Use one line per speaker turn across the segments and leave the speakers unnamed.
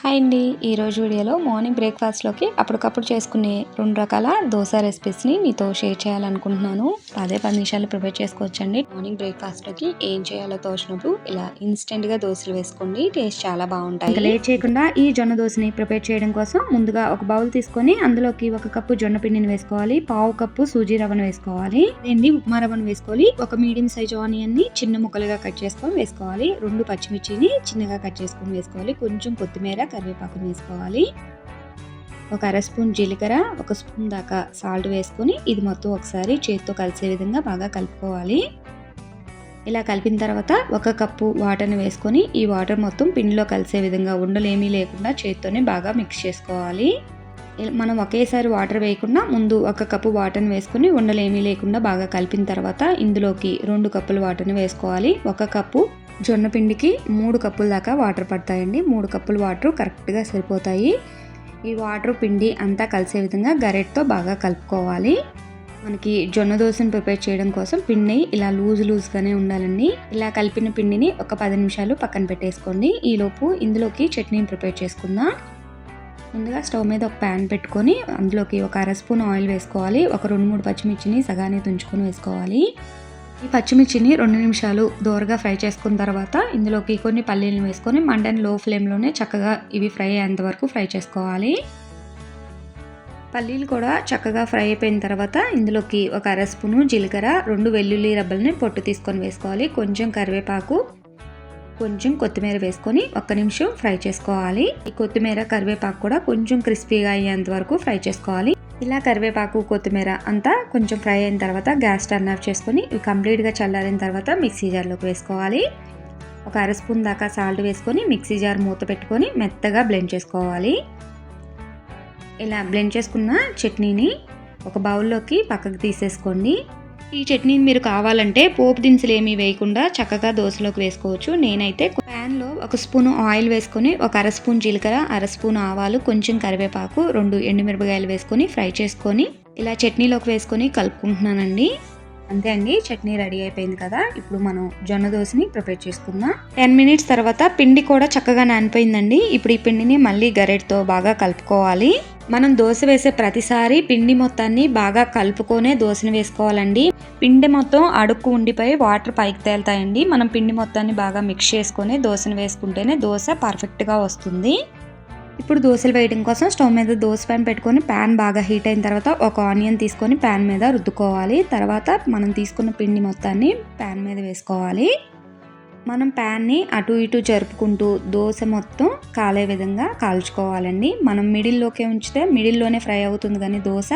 Hi అండి. ఈరోజు వీడియోలో మార్నింగ్ బ్రేక్ఫాస్ట్లోకి అప్పటికప్పుడు చేసుకునే రెండు రకాల దోశ రెసిపీస్ని మీతో షేర్ చేయాలనుకుంటున్నాను. అదే పది నిమిషాలు ప్రిపేర్ చేసుకోవచ్చండి. మార్నింగ్ బ్రేక్ఫాస్ట్లోకి ఏం చేయాలో తోచినప్పుడు ఇలా ఇన్స్టెంట్గా దోశలు వేసుకోండి. టేస్ట్ చాలా బాగుంటాయి. ఇంకా లేట్ చేయకుండా ఈ జొన్న దోశని ప్రిపేర్ చేయడం కోసం ముందుగా ఒక బౌల్ తీసుకొని అందులోకి ఒక కప్పు జొన్న పిండిని వేసుకోవాలి. పావు కప్పు సూజీ రవ్వను వేసుకోవాలి. దీన్ని ఉప్మా రవ్వను వేసుకోవాలి ఒక మీడియం సైజ్ ఆనియన్ని చిన్న ముక్కలుగా కట్ చేసుకొని వేసుకోవాలి. రెండు పచ్చిమిర్చిని చిన్నగా కట్ చేసుకొని వేసుకోవాలి. కొంచెం కొత్తిమీర కరివేపాకుని వేసుకోవాలి ఒక అర స్పూన్ జీలకర్ర ఒక స్పూన్ దాకా సాల్ట్ వేసుకొని ఇది మొత్తం ఒకసారి చేతితో కలిసే విధంగా బాగా కలుపుకోవాలి. ఇలా కలిపిన తర్వాత ఒక కప్పు వాటర్ని వేసుకొని ఈ వాటర్ మొత్తం పిండిలో కలిసే విధంగా ఉండలు ఏమీ లేకుండా చేతితోనే బాగా మిక్స్ చేసుకోవాలి. మనం ఒకేసారి వాటర్ వేయకుండా ముందు ఒక కప్పు వాటర్ని వేసుకొని ఉండలు లేకుండా బాగా కలిపిన తర్వాత ఇందులోకి రెండు కప్పులు వాటర్ని వేసుకోవాలి. ఒక కప్పు జొన్న పిండికి మూడు కప్పుల దాకా వాటర్ పడతాయండి. మూడు కప్పులు వాటర్ కరెక్ట్గా సరిపోతాయి. ఈ వాటర్ పిండి అంతా కలిసే విధంగా గరెట్తో బాగా కలుపుకోవాలి. మనకి జొన్న దోశను ప్రిపేర్ చేయడం కోసం పిండి ఇలా లూజ్ లూజ్గానే ఉండాలండి. ఇలా కలిపిన పిండిని ఒక పది నిమిషాలు పక్కన పెట్టేసుకోండి. ఈలోపు ఇందులోకి చట్నీని ప్రిపేర్ చేసుకుందాం. ముందుగా స్టవ్ మీద ఒక ప్యాన్ పెట్టుకొని అందులోకి ఒక అర స్పూన్ ఆయిల్ వేసుకోవాలి. ఒక రెండు మూడు పచ్చిమిర్చిని సగానే తుంచుకొని వేసుకోవాలి. ఈ పచ్చిమిర్చిని రెండు నిమిషాలు దోరగా ఫ్రై చేసుకున్న తర్వాత ఇందులోకి కొన్ని పల్లీలను వేసుకొని మంటని లో ఫ్లేమ్లోనే చక్కగా ఇవి ఫ్రై అయ్యేంత వరకు ఫ్రై చేసుకోవాలి. పల్లీలు కూడా చక్కగా ఫ్రై అయిపోయిన తర్వాత ఇందులోకి ఒక అర స్పూను జీలకర్ర రెండు వెల్లుల్లి రబ్బల్ని పొట్టు తీసుకొని వేసుకోవాలి. కొంచెం కరివేపాకు కొంచెం కొత్తిమీర వేసుకొని ఒక్క నిమిషం ఫ్రై చేసుకోవాలి. ఈ కొత్తిమీర కరివేపాకు కూడా కొంచెం క్రిస్పీగా అయ్యేంత వరకు ఫ్రై చేసుకోవాలి. ఇలా కరివేపాకు కొత్తిమీర అంతా కొంచెం ఫ్రై అయిన తర్వాత గ్యాస్ టర్న్ ఆఫ్ చేసుకొని ఇవి కంప్లీట్గా చల్లారిన తర్వాత మిక్సీ జార్లోకి వేసుకోవాలి. ఒక అర స్పూన్ దాకా సాల్ట్ వేసుకొని మిక్సీ జార్ మూత పెట్టుకొని మెత్తగా బ్లెండ్ చేసుకోవాలి. ఇలా బ్లెండ్ చేసుకున్న చట్నీని ఒక బౌల్లోకి పక్కకు తీసేసుకోండి. ఈ చట్నీని మీరు కావాలంటే పోపు దినుసులు ఏమీ వేయకుండా చక్కగా దోశలోకి వేసుకోవచ్చు. నేనైతే ప్యాన్లో ఒక స్పూన్ ఆయిల్ వేసుకొని ఒక అర స్పూన్ జీలకర్ర అర స్పూన్ ఆవాలు కొంచెం కరివేపాకు రెండు ఎండుమిరపకాయలు వేసుకొని ఫ్రై చేసుకొని ఇలా చట్నీలోకి వేసుకొని కలుపుకుంటున్నానండి. అంతే అండి చట్నీ రెడీ అయిపోయింది కదా. ఇప్పుడు మనం జొన్న దోశని ప్రిపేర్ చేసుకుందాం. టెన్ మినిట్స్ తర్వాత పిండి కూడా చక్కగా నానిపోయిందండి. ఇప్పుడు ఈ పిండిని మళ్ళీ గరెట్తో బాగా కలుపుకోవాలి. మనం దోశ వేసే ప్రతిసారి పిండి మొత్తాన్ని బాగా కలుపుకొనే దోశను వేసుకోవాలండి. పిండి మొత్తం అడుక్కు ఉండిపోయి వాటర్ పైకి తేలుతాయండి. మనం పిండి మొత్తాన్ని బాగా మిక్స్ చేసుకొని దోశను వేసుకుంటేనే దోశ పర్ఫెక్ట్గా వస్తుంది. ఇప్పుడు దోశలు వేయడం కోసం స్టవ్ మీద దోశ ప్యాన్ పెట్టుకొని ప్యాన్ బాగా హీట్ అయిన తర్వాత ఒక ఆనియన్ తీసుకొని ప్యాన్ మీద రుద్దుకోవాలి. తర్వాత మనం తీసుకున్న పిండి మొత్తాన్ని ప్యాన్ మీద వేసుకోవాలి. మనం ప్యాన్ని అటు ఇటు జరుపుకుంటూ దోశ మొత్తం కాలే విధంగా కాల్చుకోవాలండి. మనం మిడిల్లోకే ఉంచితే మిడిల్లోనే ఫ్రై అవుతుంది కానీ దోశ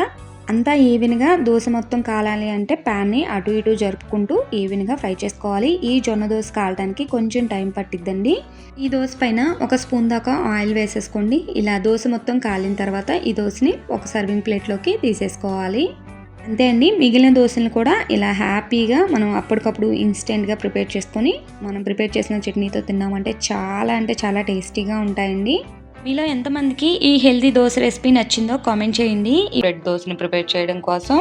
అంతా ఈవెన్గా దోశ మొత్తం కాలాలి అంటే ప్యాన్ని అటు ఇటు జరుపుకుంటూ ఈవెన్గా ఫ్రై చేసుకోవాలి. ఈ జొన్న దోశ కాలడానికి కొంచెం టైం పట్టిద్దండి. ఈ దోశ పైన ఒక స్పూన్ దాకా ఆయిల్ వేసేసుకోండి. ఇలా దోశ మొత్తం కాలిన తర్వాత ఈ దోశని ఒక సర్వింగ్ ప్లేట్లోకి తీసేసుకోవాలి. అంతే అండి. మిగిలిన దోశలను కూడా ఇలా హ్యాపీగా మనం అప్పటికప్పుడు ఇన్స్టెంట్గా ప్రిపేర్ చేసుకొని మనం ప్రిపేర్ చేసిన చట్నీతో తిన్నామంటే చాలా అంటే చాలా టేస్టీగా ఉంటాయండి. మీలో ఎంతమందికి ఈ హెల్తీ దోశ రెసిపీ నచ్చిందో కామెంట్ చేయండి. ఈ బ్రెడ్ దోశని ప్రిపేర్ చేయడం కోసం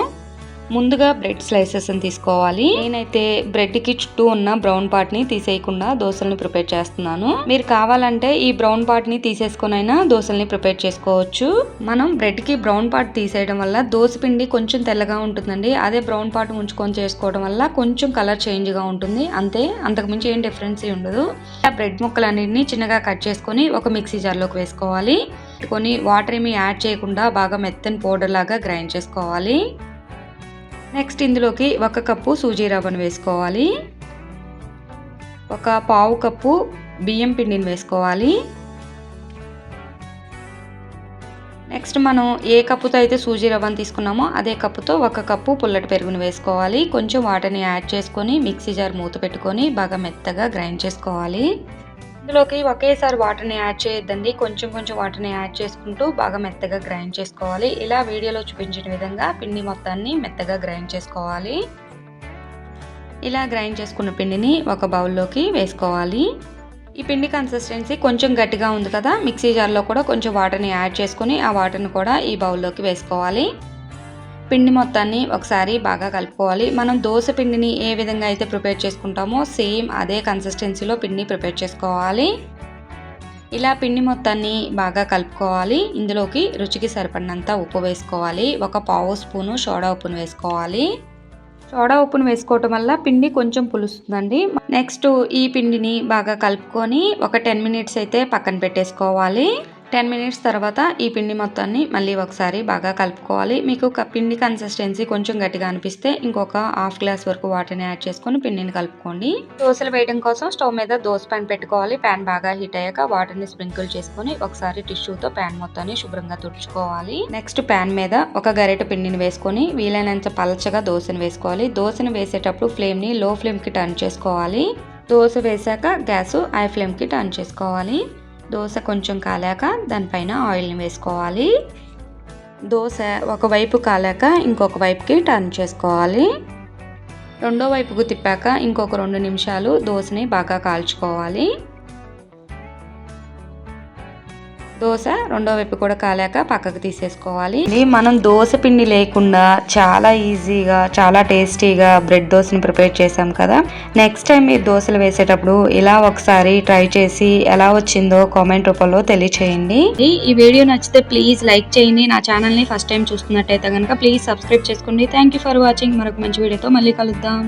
ముందుగా బ్రెడ్ స్లైసెస్ తీసుకోవాలి. నేనైతే బ్రెడ్కి చుట్టూ ఉన్న బ్రౌన్ పార్ట్ని తీసేయకుండా దోశల్ని ప్రిపేర్ చేస్తున్నాను. మీరు కావాలంటే ఈ బ్రౌన్ పార్ట్ని తీసేసుకునైనా దోశల్ని ప్రిపేర్ చేసుకోవచ్చు. మనం బ్రెడ్కి బ్రౌన్ పార్ట్ తీసేయడం వల్ల దోశ పిండి కొంచెం తెల్లగా ఉంటుందండి. అదే బ్రౌన్ పార్ట్ ఉంచుకొని చేసుకోవడం వల్ల కొంచెం కలర్ చేంజ్గా ఉంటుంది. అంతే అంతకుమించి ఏం డిఫరెన్స్ ఉండదు. ఆ బ్రెడ్ ముక్కలన్నింటినీ చిన్నగా కట్ చేసుకొని ఒక మిక్సీ జార్లోకి వేసుకోవాలి. కొన్ని వాటర్ ఏమి యాడ్ చేయకుండా బాగా మెత్తని పౌడర్ లాగా గ్రైండ్ చేసుకోవాలి. నెక్స్ట్ ఇందులోకి ఒక కప్పు సూజీ రవ్వను వేసుకోవాలి. ఒక పావు కప్పు బియ్యం పిండిని వేసుకోవాలి. నెక్స్ట్ మనం ఏ కప్పుతో అయితే సూజీ రవ్వను తీసుకున్నామో అదే కప్పుతో ఒక కప్పు పుల్లటి పెరుగును వేసుకోవాలి. కొంచెం వాటర్ని యాడ్ చేసుకొని మిక్సీ జార్ మూత పెట్టుకొని బాగా మెత్తగా గ్రైండ్ చేసుకోవాలి. ఇందులోకి ఒకేసారి వాటర్ని యాడ్ చేయొద్దండి. కొంచెం కొంచెం వాటర్ని యాడ్ చేసుకుంటూ బాగా మెత్తగా గ్రైండ్ చేసుకోవాలి. ఇలా వీడియోలో చూపించిన విధంగా పిండి మొత్తాన్ని మెత్తగా గ్రైండ్ చేసుకోవాలి. ఇలా గ్రైండ్ చేసుకున్న పిండిని ఒక బౌల్లోకి వేసుకోవాలి. ఈ పిండి కన్సిస్టెన్సీ కొంచెం గట్టిగా ఉంది కదా మిక్సీ జార్లో కూడా కొంచెం వాటర్ని యాడ్ చేసుకుని ఆ వాటర్ని కూడా ఈ బౌల్లోకి వేసుకోవాలి. పిండి మొత్తాన్ని ఒకసారి బాగా కలుపుకోవాలి. మనం దోశ పిండిని ఏ విధంగా అయితే ప్రిపేర్ చేసుకుంటామో సేమ్ అదే కన్సిస్టెన్సీలో పిండిని ప్రిపేర్ చేసుకోవాలి. ఇలా పిండి మొత్తాన్ని బాగా కలుపుకోవాలి. ఇందులోకి రుచికి సరిపడినంత ఉప్పు వేసుకోవాలి. ఒక పావు స్పూను సోడా ఉప్పును వేసుకోవాలి. సోడా ఉప్పును వేసుకోవటం వల్ల పిండి కొంచెం పులుస్తుందండి. నెక్స్ట్ ఈ పిండిని బాగా కలుపుకొని ఒక టెన్ మినిట్స్ అయితే పక్కన పెట్టేసుకోవాలి. టెన్ మినిట్స్ తర్వాత ఈ పిండి మొత్తాన్ని మళ్ళీ ఒకసారి బాగా కలుపుకోవాలి. మీకు పిండి కన్సిస్టెన్సీ కొంచెం గట్టిగా అనిపిస్తే ఇంకొక హాఫ్ గ్లాస్ వరకు వాటర్ని యాడ్ చేసుకొని పిండిని కలుపుకోండి. దోశలు వేయడం కోసం స్టవ్ మీద దోశ ప్యాన్ పెట్టుకోవాలి. ప్యాన్ బాగా హీట్ అయ్యాక వాటర్ని స్ప్రింకిల్ చేసుకొని ఒకసారి టిష్యూతో ప్యాన్ మొత్తాన్ని శుభ్రంగా తుడుచుకోవాలి. నెక్స్ట్ ప్యాన్ మీద ఒక గరిటె పిండిని వేసుకొని వీలైనంత పలచగా దోశను వేసుకోవాలి. దోశను వేసేటప్పుడు ఫ్లేమ్ని లో ఫ్లేమ్కి టర్న్ చేసుకోవాలి. దోశ వేసాక గ్యాస్ హై ఫ్లేమ్కి టర్న్ చేసుకోవాలి. దోశ కొంచెం కాలాక దానిపైన ఆయిల్ని వేసుకోవాలి. దోశ ఒకవైపు కాలాక ఇంకొక వైపుకి టర్న్ చేసుకోవాలి. రెండో వైపుకు తిప్పాక ఇంకొక రెండు నిమిషాలు దోశని బాగా కాల్చుకోవాలి. దోశ రెండో వైపు కూడా కాలాక పక్కకు తీసేసుకోవాలి. ఇది మనం దోశ పిండి లేకుండా చాలా ఈజీగా చాలా టేస్టీగా బ్రెడ్ దోశని ప్రిపేర్ చేసాం కదా. నెక్స్ట్ టైం మీరు దోశలు వేసేటప్పుడు ఇలా ఒకసారి ట్రై చేసి ఎలా వచ్చిందో కామెంట్ రూపంలో తెలియచేయండి. ఈ వీడియో నచ్చితే ప్లీజ్ లైక్ చేయండి. నా ఛానల్ని ఫస్ట్ టైం చూస్తున్నట్టయితే కనుక ప్లీజ్ సబ్స్క్రైబ్ చేసుకోండి. థ్యాంక్ యూ ఫర్ వాచింగ్ మరొక మంచి వీడియోతో మళ్ళీ కలుద్దాం.